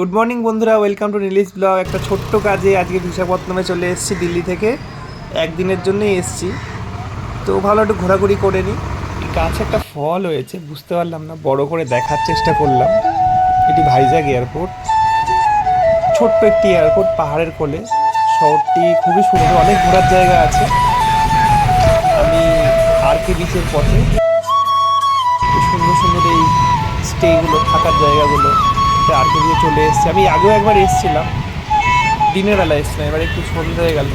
Good morning বন্ধুরা। Welcome to release blog একটা ছোট্ট কাজে আজকে বিশাখাপত্তনমে চলে এসেছি দিল্লি থেকে। একদিনের জন্যই এসেছি। তো ভালো একটু ঘোরাঘুরি করে নিই। গাছে একটা ফল হয়েছে, বুঝতে পারলাম না। বড় করে দেখার চেষ্টা করলাম। এটি ভাইজাগ এয়ারপোর্ট। ছোট্ট একটি এয়ারপোর্ট পাহাড়ের কোলে। শহরটি খুবই সুন্দর। অনেক ঘোরার জায়গা আছে। আমি আর কে বিচের পথে। সুন্দর সুন্দর এই স্টেগুলো, থাকার জায়গাগুলো। আর কে বিচে চলে এসেছি। আমি আগেও একবার এসেছিলাম। দিনের বেলা এসেছিলাম, এবার একটু সন্ধ্যা হয়ে গেল।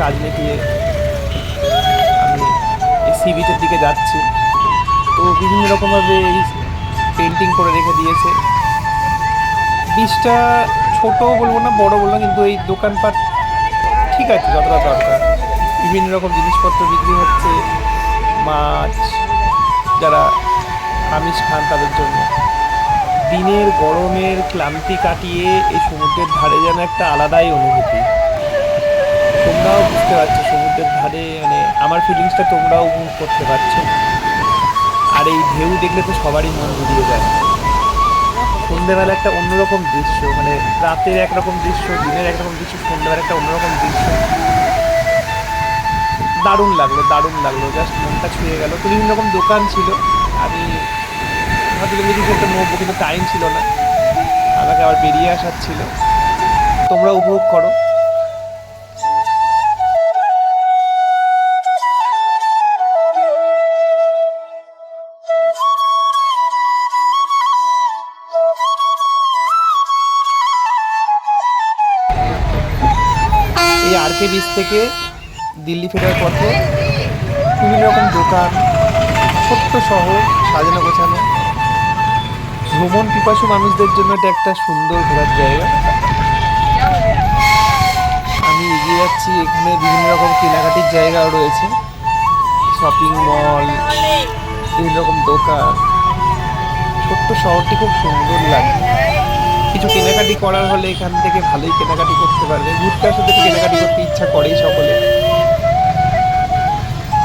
কাজ মিটিয়ে আমি এই সি বিচের দিকে যাচ্ছি। তো বিভিন্ন রকমভাবে এই পেন্টিং করে রেখে দিয়েছে। বীজটা ছোট বলব না বড় বলব না, কিন্তু এই দোকানপাট ঠিক আছে, যতটা দরকার। বিভিন্ন রকম জিনিসপত্র বিক্রি হচ্ছে, মাছ, যারা আমিষ খান তাদের জন্য। দিনের গরমের ক্লান্তি কাটিয়ে এই সমুদ্রের ধারে যেন একটা আলাদাই অনুভূতি। তোমরাও বুঝতে পারছ সমুদ্রের ধারে মানে আমার ফিলিংসটা তোমরাও উপভোগ করতে পারছ। আর এই ঢেউ দেখলে তো সবারই মন জুড়িয়ে যায়। সন্ধ্যেবেলা একটা অন্যরকম দৃশ্য মানে রাতের একরকম দৃশ্য, দিনের একরকম দৃশ্য, সন্ধ্যেবেলা একটা অন্যরকম দৃশ্য। দারুণ লাগল দারুণ লাগল। জাস্ট মনটা ছুঁয়ে গেল। তো বিভিন্ন রকম দোকান ছিল। আমি কিছু কিন্তু টাইম ছিল না। আমাকে আবার বেরিয়ে আসার ছিল। তোমরা উপভোগ করো। এই আর কে বিচ থেকে দিল্লি ফেরার পথে বিভিন্ন রকম দোকান, ছোট্ট শহর, সাজানো গোছানো। ভ্রমণ পিপাসু মানুষদের জন্য এটা একটা সুন্দর ঘোরার জায়গা। আমি এগিয়ে যাচ্ছি, এখানে বিভিন্ন রকম কেনাকাটির জায়গাও রয়েছে। শপিং মল বিভিন্ন রকম দোকান। ছোট্ট শহরটি খুব সুন্দর লাগে। কিছু কেনাকাটি করার হলে এখান থেকে ভালোই কেনাকাটি করতে পারবে। ঘুরতে আসলে তো কেনাকাটি করতে ইচ্ছা করেই সকলে।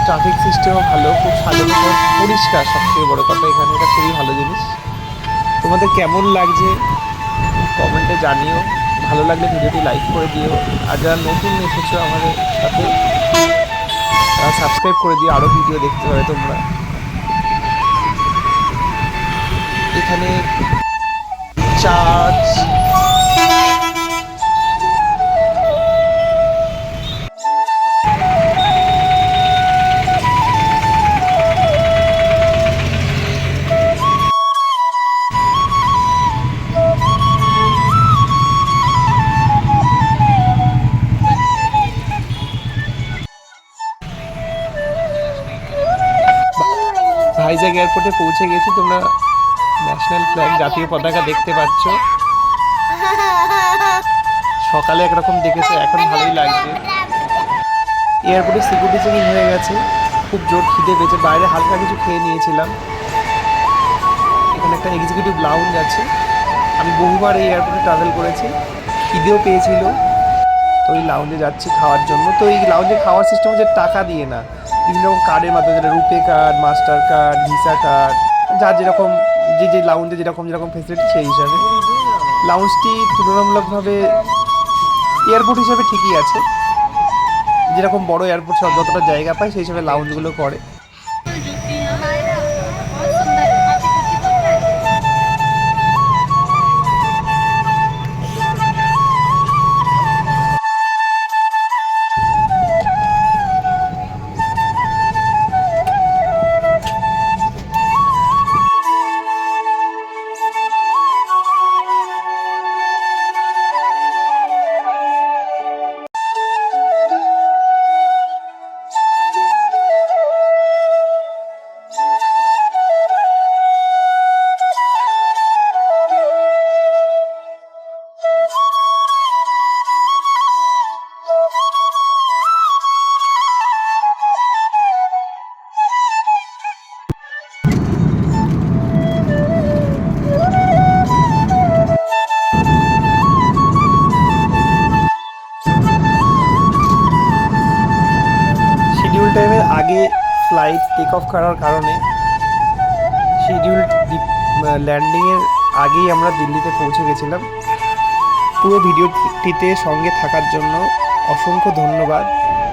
ট্রাফিক সিস্টেমও ভালো, খুব সাজানো, পরিষ্কার সবথেকে বড় কথা এখানে। এটা খুবই ভালো জিনিস। তোমাদের কেমন লাগছে? কমেন্টে জানিও। ভালো লাগলে ভিডিওটি লাইক করে দিও। আর যারা নতুন এসেছ আমাদের সাথে, তারা সাবস্ক্রাইব করে দিও। আরও ভিডিও দেখতে পাবে তোমরা। এখানে চার্চ ভাইজাগ এয়ারপোর্টে পৌঁছে গেছি তোমরা ন্যাশনাল ফ্ল্যাগ জাতীয় পতাকা দেখতে পাচ্ছ। সকালে একরকম দেখেছে এখন ভালোই লাগছে। এয়ারপোর্টে সিকিউরিটি চেকিং হয়ে গেছে খুব জোর খিদে পেয়েছে বাইরে হালকা কিছু খেয়ে নিয়েছিলাম। এখানে একটা এক্সিকিউটিভ লাউঞ্জ আছে। আমি বহুবার এই এয়ারপোর্টে ট্রাভেল করেছি খিদেও পেয়েছিল। তো ওই লাউঞ্জে যাচ্ছি খাওয়ার জন্য। তো এই লাউঞ্জে খাওয়ার সিস্টেম হচ্ছে টাকা দিয়ে না। বিভিন্ন রকম কার্ডের মাধ্যমে যেটা RuPay card Mastercard Visa card যার যেরকম যে যে লাউঞ্জে যেরকম যেরকম ফেসিলিটি সেই হিসাবে। লাউঞ্জটি তুলনামূলকভাবে এয়ারপোর্ট হিসাবে ঠিকই আছে। যেরকম বড় এয়ারপোর্ট সব যতটা জায়গা পায় সেই হিসাবে লাউঞ্জগুলো করে। আগে ফ্লাইট টেক অফ করার কারণে শিডিউল ল্যান্ডিংয়ের আগেই আমরা দিল্লিতে পৌঁছে গেছিলাম। পুরো ভিডিওটিতে সঙ্গে থাকার জন্য অসংখ্য ধন্যবাদ।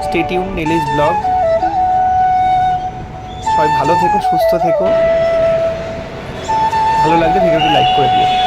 স্টেটিউন রিলিজ ব্লগ সবাই ভালো থেকো, সুস্থ থেকো। ভালো লাগলে ভিডিওটি লাইক করে দিও।